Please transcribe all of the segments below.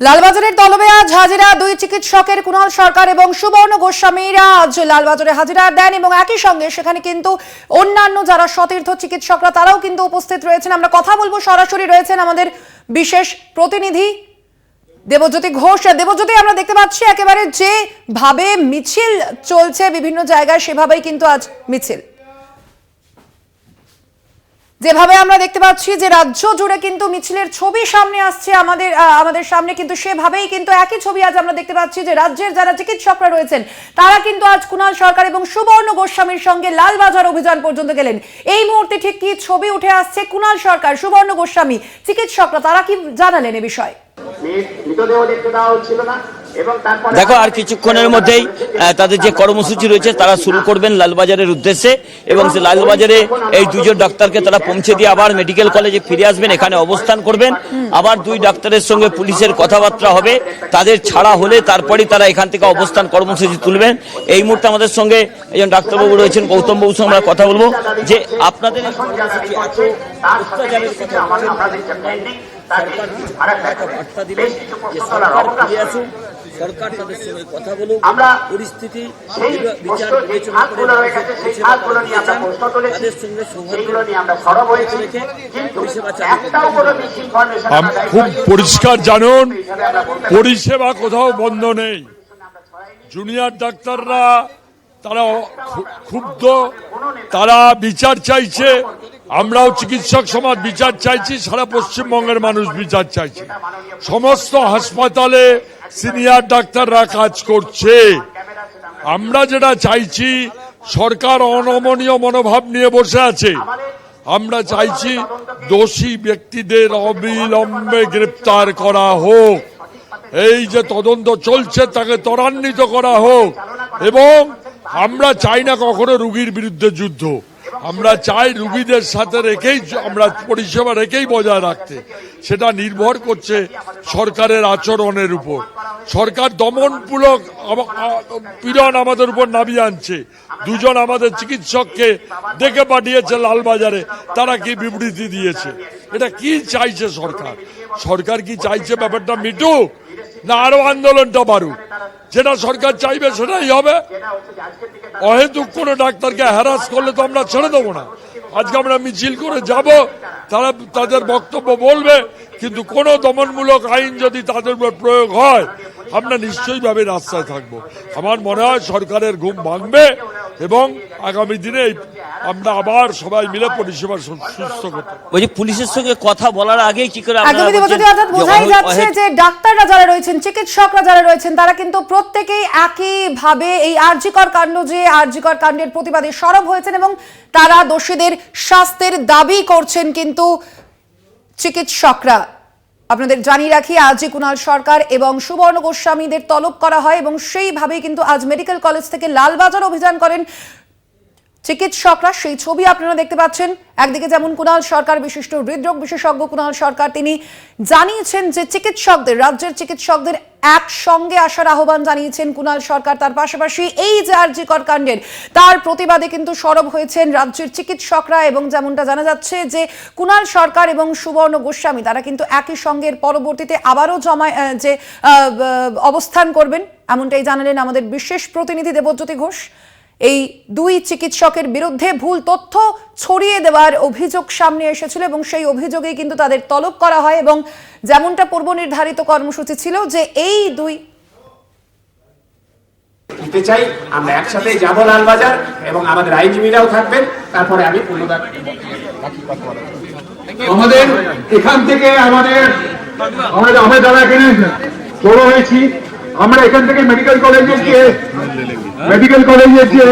লালবাজারের তলবে আজ হাজিরা, দুই চিকিৎসকের কুণাল সরকার এবং সুবর্ণ গোস্বামীরা আজ লালবাজারে হাজিরা দেন এবং একই সঙ্গে সেখানে কিন্তু অন্যান্য যারা সতীর্থ চিকিৎসকরা, তারাও কিন্তু উপস্থিত রয়েছেন। আমরা কথা বলব, সরাসরি রয়েছেন আমাদের বিশেষ প্রতিনিধি দেবজ্যোতি ঘোষ। দেবজ্যোতি, আমরা দেখতে পাচ্ছি একেবারে যে ভাবে মিছিল চলছে, বিভিন্ন জায়গায় সেভাবেই কিন্তু আজ মিছিল। যেভাবে আমরা দেখতে পাচ্ছি যে রাজ্য জুড়ে কিন্তু মিছিলের ছবি সামনে আসছে আমাদের আমাদের সামনে, কিন্তু সেভাবেই কিন্তু একই ছবি আজ আমরা দেখতে পাচ্ছি যে রাজ্যের যারা চিকিৎসকরা রয়েছেন, তারা কিন্তু আজ কুণাল সরকার এবং সুবর্ণ গোস্বামীর সঙ্গে লালবাজার অভিযান পর্যন্ত গেলেন। এই মুহূর্তে ঠিক কি ছবি উঠে আসছে কুণাল সরকার, সুবর্ণ গোস্বামী, চিকিৎসকরা, তারা কি জানালেন এ বিষয়ে? মৃতদেহ দেখতে দেওয়া হচ্ছিল না। দেখো আর কিছুক্ষণের মধ্যেই তাদের যে কর্মসূচি রয়েছে তারা শুরু করবেন লালবাজারের উদ্দেশ্যে এবং সে লালবাজারে এই দুজন ডাক্তারকে তারা পৌঁছে দিয়ে আবার মেডিকেল কলেজে ফিরে আসবেন এখানে অবস্থান করবেন। আবার দুই ডাক্তারের সঙ্গে পুলিশের কথাবার্তা হবে। তাদের ছাড়া হলে তারপরেই তারা এখান থেকে অবস্থান কর্মসূচি তুলবেন। এই মুহূর্তে আমাদের সঙ্গে একজন ডাক্তারবাবু রয়েছেন গৌতম বাবুর সঙ্গে আমরা কথা বলব যে আপনাদের সরকার সরকার তাদের সঙ্গে কথা বলুক পরিস্থিতি বিচার বিবেচনা করে খাতগুলো গেছে সেই পরিষেবা নিয়ে আমরা প্রশ্ন তুলেছি তাদের সঙ্গে সৌহার্দ্য নিয়ে আমরা সরব হয়েছি। রেখে কিন্তু পরিষেবা চালু একটাও কোনো মিসইনফরমেশন খুব পরিষ্কার জানুন পরিষেবা কোথাও বন্ধ নেই। জুনিয়র ডাক্তাররা তারা ক্ষুব্ধ তারা বিচার চাইছে আমরাও চিকিৎসক সমাজ বিচার চাইছি সারা পশ্চিমবঙ্গের মানুষ বিচার চাইছে। সমস্ত হাসপাতালে সিনিয়র ডাক্তাররা কাজ করছে। আমরা যেটা চাইছি, সরকার অনমনীয় মনোভাব নিয়ে বসে আছে। আমরা চাইছি দোষী ব্যক্তিদের অবিলম্বে গ্রেপ্তার করা হোক। এই যে তদন্ত চলছে, তাকে ত্বরান্বিত করা হোক। এবং আমরা চাই না কখনো রুগীর বিরুদ্ধে যুদ্ধ। আমরা চাই রুগীদের সাথে রেখেই, আমরা পরিষেবা রেখেই বজায় রাখতে। সেটা নির্ভর করছে সরকারের আচরণের উপর। সরকার দমনমূলক পীড়ন আমাদের উপর নামিয়ে আনছে। দুজন আমাদের চিকিৎসককে ডেকে পাঠিয়েছে লালবাজারে, তারা কি বিবৃতি দিয়েছে? এটা কি চাইছে সরকার? সরকার কি চাইছে ব্যাপারটা মিটুক? না আরও আন্দোলনটা বাড়ুক। যেটা সরকার চাইবে সেটাই হবে। অহেতুক কোনো ডাক্তারকে হ্যারাস করলে তো আমরা ছেড়ে দেবো না। আজকে আমরা মিছিল করে যাব, তারা তাদের বক্তব্য বলবে, কিন্তু কোনো দমনমূলক আইন যদি তাদের উপর প্রয়োগ হয়, আমরা নিশ্চয়ইভাবে রাস্তায় থাকব। আমার মনে হয় সরকারের ঘুম ভাঙবে। এবং আগামী দিনে আমরা আবার সবাই মিলে পরিষেবা সুস্থ করতে যে পুলিশের সঙ্গে কথা বলার আগেই কি করে বলছেন দেবজ্যোতি অর্থাৎ যে বোঝাই যাচ্ছে যে ডাক্তাররা যারা রয়েছেন চিকিৎসকরা যারা রয়েছেন তারা কিন্তু প্রত্যেকেই একই ভাবে এই আরজিকর কাণ্ড যে আরজিকর কাণ্ডের প্রতিবাদে সরব হয়েছেন এবং তারা দোষীদের শাস্তির দাবি করছেন কিন্তু চিকিৎসকরা আপনাদের জানিয়ে রাখি আজই কুণাল সরকার এবং সুবর্ণ গোস্বামীদের তলব করা হয় এবং সেইভাবেই কিন্তু আজ মেডিকেল কলেজ থেকে লালবাজার অভিযান করেন চিকিৎসকরা সেই ছবি আপনারা দেখতে পাচ্ছেন। একদিকে যেমন কুণাল সরকার, বিশিষ্ট হৃদরোগ বিশেষজ্ঞ কুণাল সরকার, তিনি জানিয়েছেন যে চিকিৎসকদের, রাজ্যের চিকিৎসকদের একসঙ্গে আসার আহ্বান জানিয়েছেন কুণাল সরকার। তার পাশাপাশি এই যে আরজিকর কাণ্ডের তার প্রতিবাদে কিন্তু সরব হয়েছেন রাজ্যের চিকিৎসকরা এবং যেমনটা জানা যাচ্ছে যে কুণাল সরকার এবং সুবর্ণ গোস্বামী, তারা কিন্তু একই সঙ্গে পরবর্তীতে আবারও জমায় যে অবস্থান করবেন। এমনটাই জানালেন আমাদের বিশেষ প্রতিনিধি দেবজ্যোতি ঘোষ। এই দুই চিকিৎসকের বিরুদ্ধে ভুল তথ্য ছড়িয়ে দেওয়ার অভিযোগ সামনে এসেছিল এবং সেই অভিযোগেই কিন্তু তাদের তলব করা হয় এবং যেমনটা পূর্ব নির্ধারিত কর্মসূচি ছিল যে এই দুই দিতে চাই, আমরা একসাথে যাব লালবাজার এবং আমাদের আইনজীবীরাও থাকবেন, তারপরে আমি পুনরায় আমাদের এখান থেকে আমাদের আমরা যারা এখানে জড়ো হয়েছি। আমরা এখান থেকে মেডিকেল কলেজে গিয়ে মেডিকেল কলেজে গিয়ে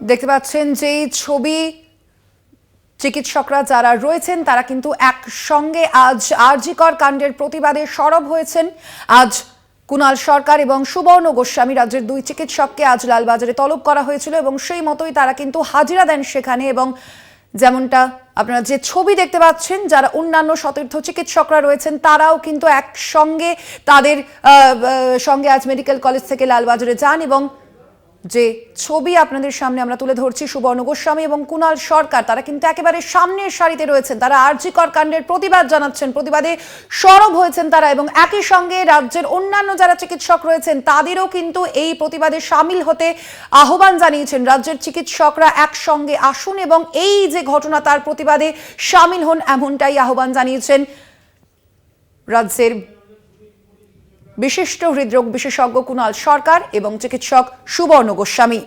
দেখতে পাচ্ছেন যে ছবি চিকিৎসকরা যারা রয়েছেন, তারা কিন্তু একসঙ্গে আজ আরজিকর কাণ্ডের প্রতিবাদে সরব হয়েছেন। আজ কুণাল সরকার এবং সুবর্ণ গোস্বামী রাজ্যের দুই চিকিৎসককে আজ লালবাজারে তলব করা হয়েছিল এবং সেই মতোই তারা কিন্তু হাজিরা দেন সেখানে এবং যেমনটা আপনারা যে ছবি দেখতে পাচ্ছেন, যারা অন্যান্য সতীর্থ চিকিৎসকরা রয়েছেন, তারাও কিন্তু একসঙ্গে তাদের সঙ্গে আজ মেডিকেল কলেজ থেকে লালবাজারে যান এবং যে ছবি আপনাদের সামনে আমরা তুলে ধরছি, সুবর্ণ গোস্বামী এবং কুণাল সরকার, তারা কিন্তু একেবারে সামনের সারিতে রয়েছেন। তারা আরজিকর কাণ্ডের প্রতিবাদ জানাচ্ছেন, প্রতিবাদে সরব হয়েছেন তারা এবং একই সঙ্গে রাজ্যের অন্যান্য যারা চিকিৎসক রয়েছেন, তাদেরও কিন্তু এই প্রতিবাদে সামিল হতে আহ্বান জানিয়েছেন। রাজ্যের চিকিৎসকরা একসঙ্গে আসুন এবং এই যে ঘটনা, তার প্রতিবাদে সামিল হন এমনটাই আহ্বান জানিয়েছেন রাজ্যের বিশিষ্ট হৃদরোগ বিশেষজ্ঞ কুণাল সরকার এবং চিকিৎসক সুবর্ণ গোস্বামী।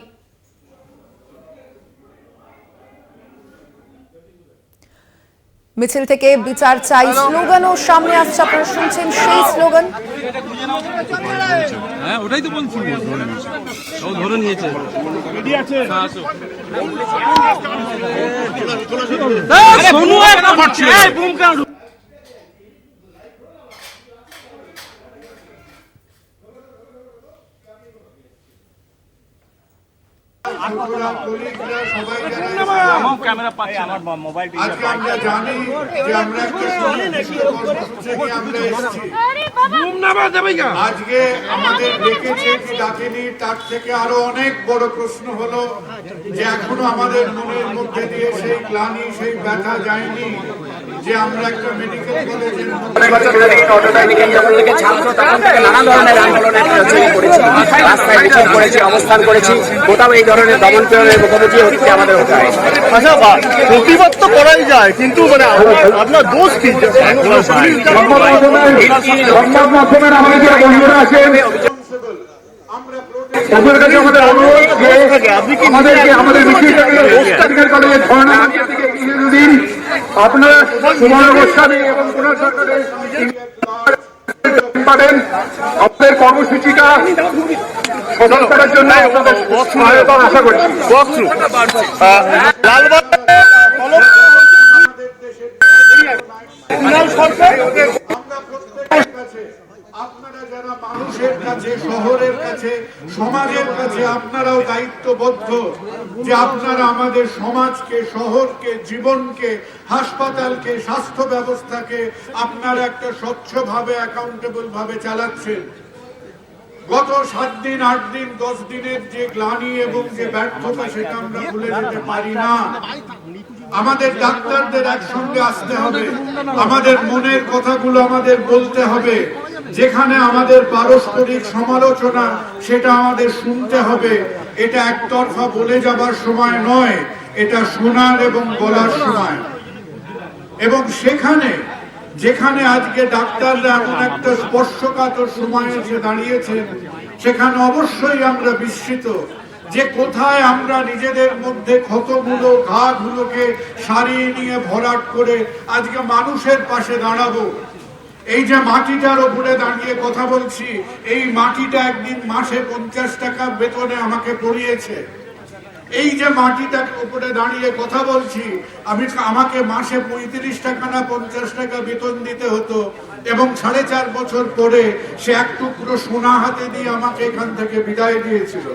মিছিল থেকে বিচার চাই স্লোগানও সামনে আসছে আপনারা শুনছেন সেই স্লোগান। হ্যাঁ ওটাই তো বলছি। ও ধরে নিয়েছে। আসো। এই, সোনু একটা ফাটছে। এই, বুম কেন ঢুক- আমার ক্যামেরা পাচ্ছে না। আজকে আমরা জানি যে আমরা আজকে আমাদের ডেকেছে কি ডাকেনি তার থেকে আরও অনেক বড় প্রশ্ন হলো যে এখনও আমাদের মনের মধ্যে দিয়ে সেই গ্লানি সেই ব্যথা যায়নি। যে আমরা একটা মেডিকেল কলেজের ছাত্র তখন থেকে নানা ধরনের আন্দোলনের বিরোধিতা করেছি। রাস্তায় মিছিল করেছি অবস্থান করেছি কোথাও এই ধরনের দমন পীড়নের মুখোমুখি হচ্ছে আমাদের হতে হয়। আচ্ছা বা- প্রতিবাদ তো করাই যায় কিন্তু মানে আপনার- আপনার দোষ কি? যে পুলিশ সংবাদ মাধ্যমের আমাদের যারা বন্ধুরা আছেন কাছে আমাদের অনুরোধ আমাদেরকে আমাদের মেডিকেল কলেজের এগিয়ে দিন আপনারা সুবর্ণ গোস্বামী এবং কুণাল সরকারের পারেন আপনাদের কর্মসূচিটা সফল করার জন্য আপনাদের সহায়তা আশা করছি। লালবাগ আমরা প্রত্যেকের কাছে আপনারা মানুষের কাছে, শহরের কাছে, সমাজের কাছে আপনারাও দায়িত্ববদ্ধ যে আপনারা আমাদের সমাজকে, শহরকে, জীবনকে, হাসপাতালকে, স্বাস্থ্য ব্যবস্থাকে আপনারা একটা স্বচ্ছভাবে অ্যাকাউন্টেবল ভাবে চালাচ্ছেন। গত সাত দিন, আট দিন, দশ দিনের যে গ্লানি এবং যে ব্যর্থতা সেটা আমরা ভুলে যেতে পারি না। আমাদের ডাক্তারদের একসঙ্গে আসতে হবে। আমাদের মনের কথাগুলো আমাদের বলতে হবে। যেখানে আমাদের পারস্পরিক সমালোচনা, সেটা আমাদের শুনতে হবে। এটা একতরফা বলে যাবার সময় নয়, এটা শোনার এবং বলার সময়। এবং সেখানে, যেখানে আজকে ডাক্তাররা এমন একটা স্পর্শকাতর সময়ে এসে দাঁড়িয়েছেন, সেখানে অবশ্যই আমরা বিস্মিত যে কোথায় আমরা নিজেদের মধ্যে ক্ষতগুলো ঘাগুলোকে সারিয়ে নিয়ে ভরাট করে আজকে মানুষের পাশে দাঁড়াবো। এই যে মাটিটার উপরে দাঁড়িয়ে কথা বলছি, এই মাটিটা একদিন মাসে পঞ্চাশ টাকা বেতনে আমাকে পড়িয়েছে। এই যে মাটিটার উপরে দাঁড়িয়ে কথা বলছি, আমি আমাকে মাসে পঁয়ত্রিশ টাকা না পঞ্চাশ টাকা বেতন দিতে হতো এবং সাড়ে চার বছর পরে সে এক টুকরো সোনা হাতে দিয়ে আমাকে এখান থেকে বিদায় দিয়েছিল।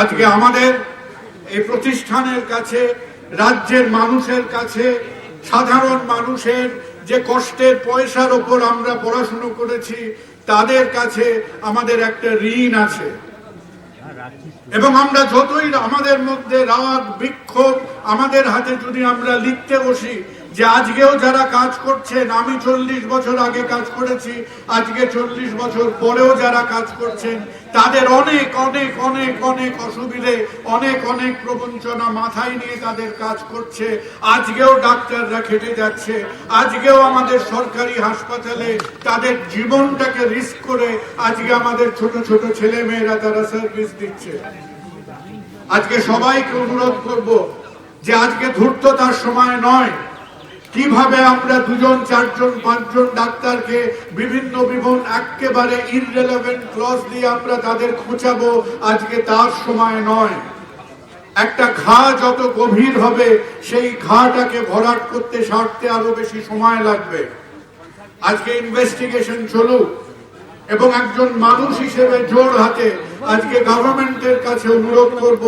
আজকে আমাদের এই প্রতিষ্ঠানের কাছে, রাজ্যের মানুষের কাছে, সাধারণ মানুষের যে কষ্টের পয়সার ওপর আমরা পড়াশুনো করেছি, তাদের কাছে আমাদের একটা ঋণ আছে। এবং আমরা যতই আমাদের মধ্যে রাগ, বিক্ষোভ আমাদের হাতে যদি আমরা লিখতে বসি যে আজকেও যারা কাজ করছেন, আমি চল্লিশ বছর আগে কাজ করেছি, আজকে চল্লিশ বছর পরেও যারা কাজ করছেন, তাদের অনেক অনেক অনেক অনেক অসুবিধে, অনেক অনেক প্রবঞ্চনা মাথায় নিয়ে তাদের কাজ করছে। আজকেও ডাক্তাররা খেটে যাচ্ছে। আজকেও আমাদের সরকারি হাসপাতালে তাদের জীবনটাকে রিস্ক করে আজকে আমাদের ছোট ছোট ছেলে মেয়েরা তারা সার্ভিস দিচ্ছে। আজকে সবাইকে অনুরোধ করব যে আজকে ধূর্ততার সময় নয় কীভাবে আমরা দুজন, চারজন, পাঁচজন ডাক্তারকে বিভিন্ন বিভিন্ন একেবারে ইররেলেভেন্ট ক্লজ দিয়ে আমরা তাদের খোঁচাবো, আজকে তার সময় নয়। একটা ঘা যত গভীর হবে, সেই ঘাটাকে ভরাট করতে সারতে আরও বেশি সময় লাগবে। আজকে ইনভেস্টিগেশন চলুক, এবং একজন মানুষ হিসেবে জোর হাতে আজকে গভর্নমেন্টের কাছে অনুরোধ করব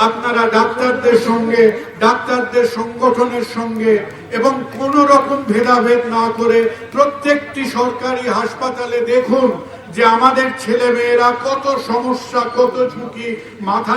আপনারা ডাক্তারদের সঙ্গে, ডাক্তারদের সংগঠনের সঙ্গে এবং কোন রকম ভেদাভেদ না করে প্রত্যেকটি সরকারি হাসপাতালে দেখুন যে আমাদের ছেলে মেয়েরা কত সমস্যা, কত ঝুঁকি মাথায়